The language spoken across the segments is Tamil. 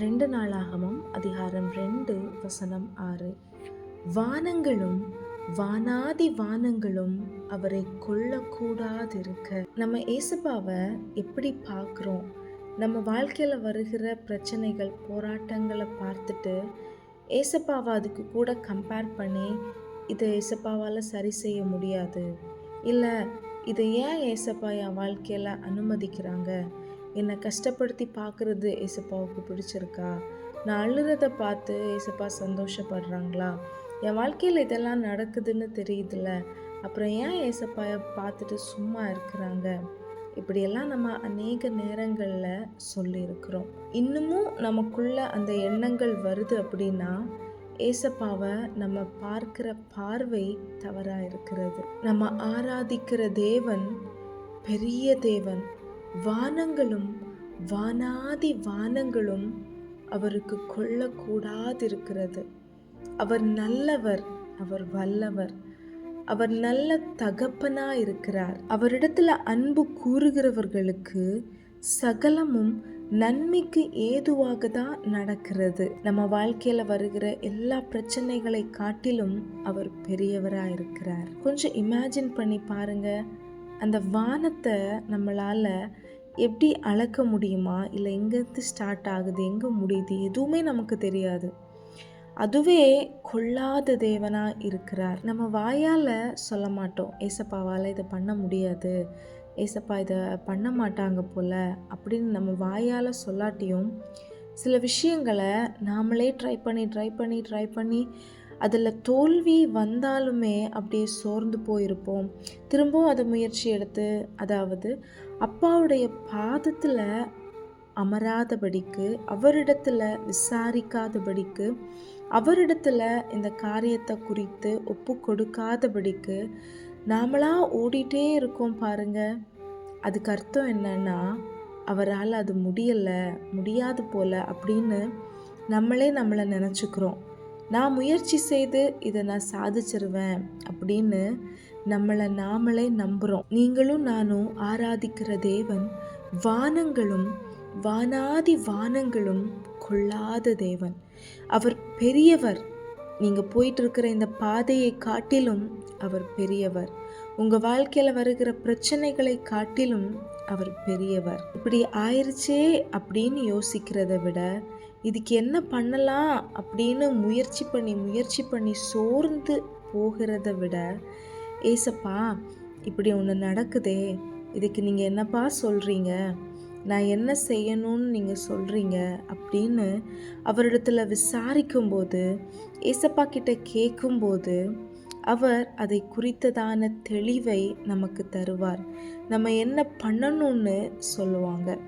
ரெண்டு நாளாகமும் அதிகாரம் ரெண்டு வசனம் ஆறு. வானங்களும் வானாதி வானங்களும் அவரை கொள்ளக்கூடாதிருக்க நம்ம ஏசப்பாவை எப்படி பார்க்குறோம்? நம்ம வாழ்க்கையில் வருகிற பிரச்சனைகள் போராட்டங்களை பார்த்துட்டு ஏசப்பாவை அதுக்கு கூட கம்பேர் பண்ணி இதை ஏசப்பாவால் சரி செய்ய முடியாது. இல்லை இதை ஏன் ஏசப்பா என் வாழ்க்கையில் அனுமதிக்கிறாங்க? என்னை கஷ்டப்படுத்தி பார்க்குறது ஏசப்பாவுக்கு பிடிச்சிருக்கா? நான் அழுகிறத பார்த்து ஏசப்பா சந்தோஷப்படுறாங்களா? என் வாழ்க்கையில் இதெல்லாம் நடக்குதுன்னு தெரியுதுல்ல. அப்புறம் ஏன் ஏசப்பாவை பார்த்துட்டு சும்மா இருக்கிறாங்க? இப்படியெல்லாம் நம்ம அநேக நேரங்களில் சொல்லியிருக்கிறோம். இன்னமும் நமக்குள்ள அந்த எண்ணங்கள் வருது அப்படின்னா ஏசப்பாவை நம்ம பார்க்கிற பார்வை தவறாக இருக்கிறது நம்ம ஆராதிக்கிற தேவன் பெரிய தேவன். வானங்களும் வானாதி வானங்களும் அவருக்கு கொள்ளக்கூடாதிருக்கிறது. அவர் நல்லவர் அவர் வல்லவர். அவர் நல்ல தகப்பனா இருக்கிறார் அவரிடத்துல அன்பு கூறுகிறவர்களுக்கு சகலமும் நன்மைக்கு ஏதுவாக தான் நடக்கிறது. நம்ம வாழ்க்கையில வருகிற எல்லா பிரச்சனைகளை காட்டிலும் அவர் பெரியவரா இருக்கிறார் கொஞ்சம் இமேஜின் பண்ணி பாருங்க. அந்த வானத்தை நம்மளால் எப்படி அளக்க முடியுமா? இல்லை எங்கேருந்து ஸ்டார்ட் ஆகுது? எங்கே முடியுது? எதுவுமே நமக்கு தெரியாது. அதுவே கொள்ளாத தேவனாக இருக்கிறார். நம்ம வாயால் சொல்ல மாட்டோம். ஏசப்பாவால் இதை பண்ண முடியாது. ஏசப்பா இதை பண்ண மாட்டாங்க போல் அப்படின்னு நம்ம வாயால் சொல்லாட்டியும் சில விஷயங்களை நாமளே ட்ரை பண்ணி ட்ரை பண்ணி ட்ரை பண்ணி அதில் தோல்வி வந்தாலுமே அப்படியே சோர்ந்து போயிருப்போம். திரும்பவும் அதை முயற்சி எடுத்து அதாவது அப்பாவுடைய பாதத்தில் அமராதபடிக்கு அவரிடத்துல விசாரிக்காதபடிக்கு அவரிடத்துல இந்த காரியத்தை குறித்து ஒப்பு கொடுக்காதபடிக்கு நாமளா ஓடிட்டே இருக்கோம் பாருங்க. அதுக்கு அர்த்தம் என்னன்னா அவரால் அது முடியலை முடியாது போல அப்படின்னு நம்மளே நம்மளை நினச்சிக்கிறோம். நான் முயற்சி செய்து இதை நான் சாதிச்சிருவேன் அப்படின்னு நம்மளை நாமளே நம்புகிறோம் நீங்களும் நானும் ஆராதிக்கிற தேவன் வானங்களும் வானாதி வானங்களும் கொள்ளாத தேவன். அவர் பெரியவர். நீங்கள் போயிட்டுருக்கிற இந்த பாதையை காட்டிலும் அவர் பெரியவர். உங்கள் வாழ்க்கையில் வருகிற பிரச்சனைகளை காட்டிலும் அவர் பெரியவர். இப்படி ஆயிடுச்சே அப்படின்னு யோசிக்கிறத விட இதுக்கு என்ன பண்ணலாம் அப்படின்னு முயற்சி பண்ணி முயற்சி பண்ணி சோர்ந்து போகிறத விட ஏசப்பா இப்படி ஒன்று நடக்குதே. இதுக்கு நீங்கள் என்னப்பா சொல்கிறீங்க நான் என்ன செய்யணும்னு நீங்கள் சொல்கிறீங்க அப்படின்னு அவரிடத்துல விசாரிக்கும்போது ஏசப்பா கிட்ட கேட்கும்போது அவர் அதை குறித்ததான தெளிவை நமக்கு தருவார். நம்ம என்ன பண்ணணும்னு சொல்லுவாங்க.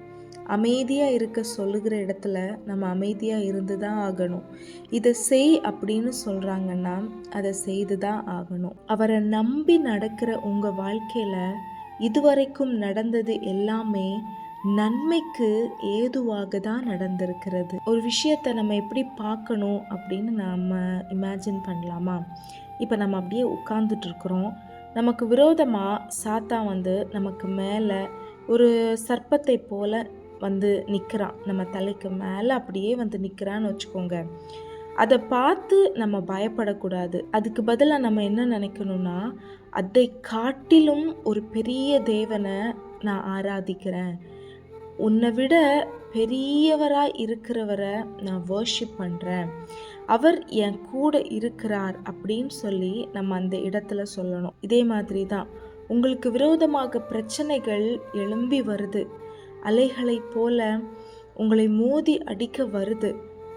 அமைதியாக இருக்க சொல்லுகிற இடத்துல நம்ம அமைதியாக இருந்து தான் ஆகணும். இதை செய் அப்படின்னு சொல்கிறாங்கன்னா அதை செய்து தான் ஆகணும். அவரை நம்பி நடக்கிற உங்கள் வாழ்க்கையில் இதுவரைக்கும் நடந்தது எல்லாமே நன்மைக்கு ஏதுவாக தான் நடந்திருக்கிறது. ஒரு விஷயத்தை நம்ம எப்படி பார்க்கணும் அப்படின்னு நம்ம இமேஜின் பண்ணலாமா? இப்போ நம்ம அப்படியே உட்காந்துட்ருக்குறோம் நமக்கு விரோதமாக சாத்தா வந்து நமக்கு மேலே ஒரு சர்ப்பத்தை போல வந்து நிற்கிறான் நம்ம தலைக்கு மேலே அப்படியே வந்து நிற்கிறான்னு வச்சுக்கோங்க. அதை பார்த்து நம்ம பயப்படக்கூடாது. அதுக்கு பதிலாக நம்ம என்ன நினைக்கணும்னா அதை காட்டிலும் ஒரு பெரிய தேவனை நான் ஆராதிக்கிறேன். உன்னை விட பெரியவராக இருக்கிறவரை நான் வர்ஷிப் பண்ணுறேன் அவர் என் கூட இருக்கிறார் அப்படின்னு சொல்லி நம்ம அந்த இடத்துல சொல்லணும். இதே மாதிரி தான் உங்களுக்கு விரோதமாக பிரச்சனைகள் எழும்பி வருது. அலைகளைப் போல உங்களை மோதி அடிக்க வருது.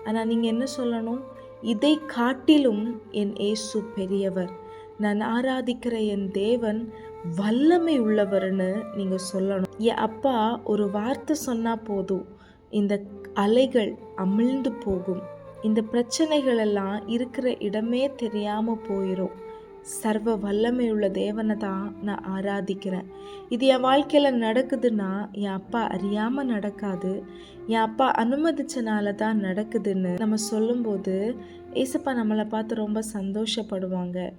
ஆனால் நீங்கள் என்ன சொல்லணும்? இதை காட்டிலும் என் ஏசு பெரியவர். நான் ஆராதிக்கிற என் தேவன் வல்லமை உள்ளவர்னு நீங்கள் சொல்லணும். என் அப்பா ஒரு வார்த்தை சொன்னால் போதும் இந்த அலைகள் அமிழ்ந்து போகும். இந்த பிரச்சனைகள் எல்லாம் இருக்கிற இடமே தெரியாமல் போயிடும் சர்வ வல்லமை உள்ள தேவனை தான் நான் ஆராதிக்கிறேன். இது என் வாழ்க்கையில் நடக்குதுன்னா என் அப்பா அறியாமல் நடக்காது. என் அப்பா அனுமதிச்சனால தான் நடக்குதுன்னு நம்ம சொல்லும்போது ஏசப்பா நம்மளை பார்த்து ரொம்ப சந்தோஷப்படுவாங்க.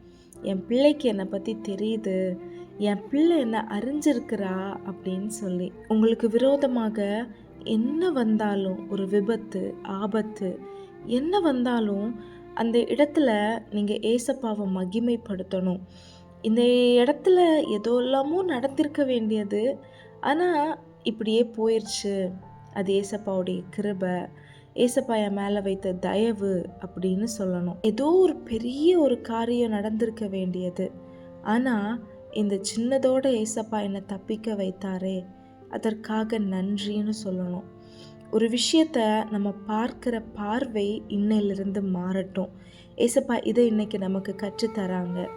என் பிள்ளைக்கு என்னை பற்றி தெரியுது. என் பிள்ளை என்ன அறிஞ்சிருக்கிறா அப்படின்னு சொல்லி. உங்களுக்கு விரோதமாக என்ன வந்தாலும் ஒரு விபத்து ஆபத்து என்ன வந்தாலும் அந்த இடத்துல நீங்கள் ஏசப்பாவை மகிமைப்படுத்தணும். இந்த இடத்துல ஏதோ எல்லாமோ நடந்திருக்க வேண்டியது. ஆனால் இப்படியே போயிடுச்சு அது ஏசப்பாவுடைய கிருபை. ஏசப்பா என் மேலே வைத்த தயவு அப்படின்னு சொல்லணும். ஏதோ ஒரு பெரிய ஒரு காரியம் நடந்திருக்க வேண்டியது. ஆனால் இந்த சின்னதோட ஏசப்பா என்னை தப்பிக்க வைத்தாரே. அதற்காக நன்றின்னு சொல்லணும். ஒரு விஷயத்த நம்ம பார்க்குற பார்வை இன்னையிலிருந்து மாறட்டும். ஏசப்பா இதை இன்னைக்கு நமக்கு கற்றுத்தராங்க.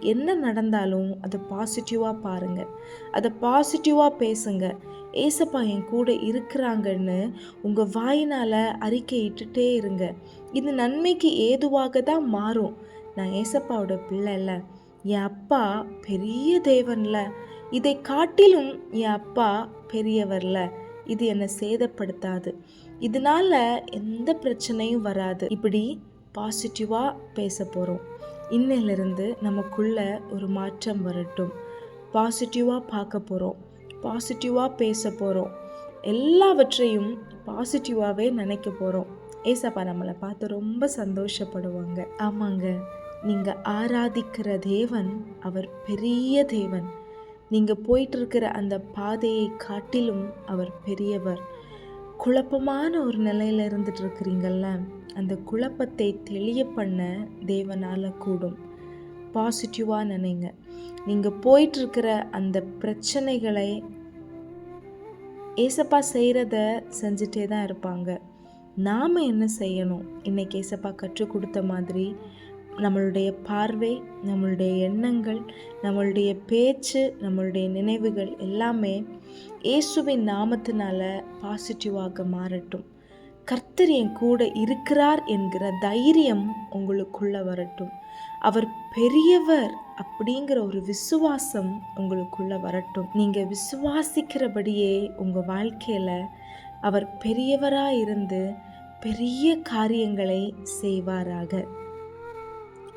என்ன நடந்தாலும் அதை பாசிட்டிவாக பாருங்கள் அதை பாசிட்டிவாக பேசுங்க. ஏசப்பா என் கூட இருக்கிறாங்கன்னு உங்கள் வாயினால் அறிக்கையிட்டுட்டே இருங்க. இது நன்மைக்கு ஏதுவாக தான் மாறும். நான் ஏசப்பாவோட பிள்ளை இல்லை. என் அப்பா பெரிய தேவன்ல இதை காட்டிலும் என் அப்பா பெரியவர்ல இது என்னை சேதப்படுத்தாது. இதனால எந்த பிரச்சனையும் வராது. இப்படி பாசிட்டிவாக பேச போகிறோம் இன்னையிலிருந்து நமக்குள்ள ஒரு மாற்றம் வரட்டும். பாசிட்டிவாக பார்க்க போகிறோம் பாசிட்டிவாக பேச போகிறோம் எல்லாவற்றையும் பாசிட்டிவாகவே நினைக்க போகிறோம் ஏசப்பா நம்மளை பார்த்து ரொம்ப சந்தோஷப்படுவாங்க. ஆமாங்க. நீங்கள் ஆராதிக்கிற தேவன் அவர் பெரிய தேவன். நீங்கள் போயிட்டு இருக்கிற அந்த பாதையை காட்டிலும் அவர் பெரியவர். குழப்பமான ஒரு நிலையில் இருந்துட்டு இருக்கிறீங்கல்ல அந்த குழப்பத்தை தெளிய பண்ண தேவனால் கூடும். பாசிட்டிவாக நினைங்க. நீங்கள் போயிட்டுருக்கிற அந்த பிரச்சனைகளை ஏசப்பா செய்கிறத செஞ்சுட்டே தான் இருப்பாங்க. நாம் என்ன செய்யணும்? இன்றைக்கி ஏசப்பா கற்றுக் கொடுத்த மாதிரி நம்மளுடைய பார்வை நம்மளுடைய எண்ணங்கள் நம்மளுடைய பேச்சு நம்மளுடைய நினைவுகள் எல்லாமே இயேசுவின் நாமத்தினால பாசிட்டிவாக மாறட்டும். கர்த்தர் என் கூட இருக்கிறார் என்கிற தைரியம் உங்களுக்குள்ள வரட்டும். அவர் பெரியவர் அப்படிங்கிற ஒரு விசுவாசம் உங்களுக்குள்ள வரட்டும். நீங்க விசுவாசிக்கிறபடியே உங்க வாழ்க்கையில அவர் பெரியவராக இருந்து பெரிய காரியங்களை செய்வாராக.